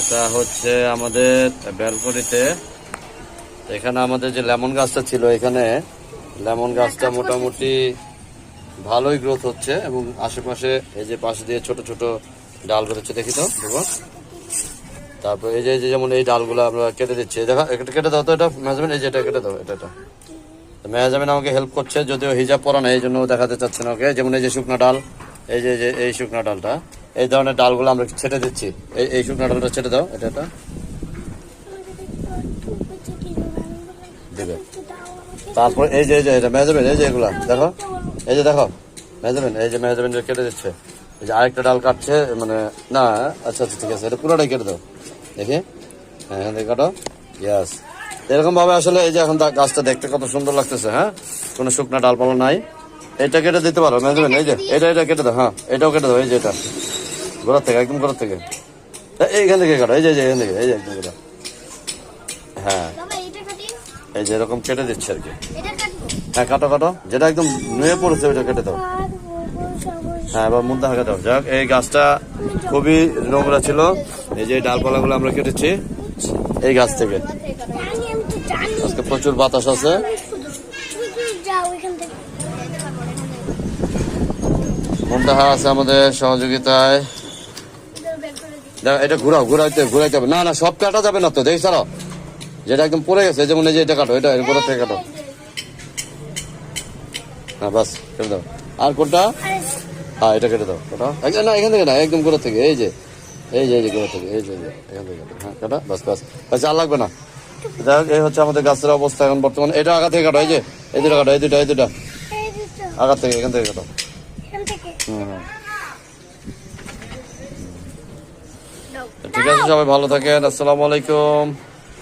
এটা হচ্ছে আমাদের ব্যালকনিতে। এখানে আমাদের যে লেমন গাছটা ছিল এখানে লেমন গাছটা মোটামুটি ভালোই গ্রোথ হচ্ছে এবং আশেপাশে এই যে পাশে দিয়ে ছোট ছোট ডাল বেরোচ্ছে দেখি তো দেখো। তারপর এই যে যেমন এই ডালগুলো আমরা কেটে দিচ্ছি দেখো এটা কেটে দাও তো এটা মেজারমেন্ট এই যে এটা কেটে দাও এটা এটা। মেজারমেন্ট আমাকে হেল্প করছে যদিও হিজাব পরা না এই জন্য দেখাতে চাচ্ছে না ওকে যেমন এই যে শুকনো ডাল এই যে এই শুকনো ডালটা। এই ধরনের ডালগুলো আমরা ছেটে দিচ্ছি। এই এই শুকনো ডালটা ছেটে দাও, এটা এটা দেবে। তারপর এই যে এই যে এটা মেজারমেন্ট এই যে এগুলা, দেখো। এই যে দেখো মেজারমেন্ট এই যে মেজারমেন্ট কেটে দিচ্ছে। এই যে আরেকটা ডাল কাটছে মানে না আচ্ছা আচ্ছা ঠিক আছে, এটা পুরোটাই কেটে দাও। দেখি। হ্যাঁ থেকে কাটো। ইয়াস এরকম ভাবে আসলে এই যে এখন গাছটা দেখতে কত সুন্দর লাগতেছে হ্যাঁ? কোনো শুকনা ডালপালা নাই। এটা কেটে দিতে পারো মেজারমেন্ট এই যে, এটা এটা কেটে দাও হ্যাঁ এটাও কেটে দাও, এই যে এটা। গোড়ার থেকে একদম গোড়ার থেকে। এই- এইখান থেকে কাটো এই যে এই এখান থেকে এই যে একদম হ্যাঁ। এই যে এরকম কেটে দিচ্ছে আর কি। হ্যাঁ কাটো কাটো। যেটা একদম নুয়ে পড়েছে ওইটা কেটে দাও। হ্যাঁ এবার মুদ্রা হাঁকা দাও যাক এই গাছটা খুবই নোংরা ছিল। এই যে ডালপালাগুলো আমরা কেটেছি এই গাছ থেকে। আজকে প্রচুর বাতাস আছে। মুন্তাহা আছে আমাদের সহযোগিতায়। এটা ঘুরাও ঘুরাইতে ঘুরাইতে হবে। না না সব কাটা যাবে না তো দেখি সারা যেটা একদম পড়ে গেছে যেমন এই যে এটা কাটো এটা এর গোড়া থেকে কাটো। হ্যাঁ বাস কেটে দাও। আর কোনটা? হ্যাঁ এটা কেটে দাও কাটা। না এখান থেকে না একদম গোড়া থেকে এই যে এই যে এই যে গোড়া থেকে এই যে এখান থেকে হ্যাঁ কাটা বাস বাস। বাস আর লাগবে না। যাই হোক, এই হচ্ছে আমাদের গাছের অবস্থা এখন বর্তমানে। এটা আগা থেকে কাটো এই যে এই দুটো কাটো এই দুটা এই দুটা। আগা থেকে এখান থেকে কাটো। এখান থেকে। হুম হুম। ঠিক আছে সবাই ভালো থাকেন আসসালামু আলাইকুম।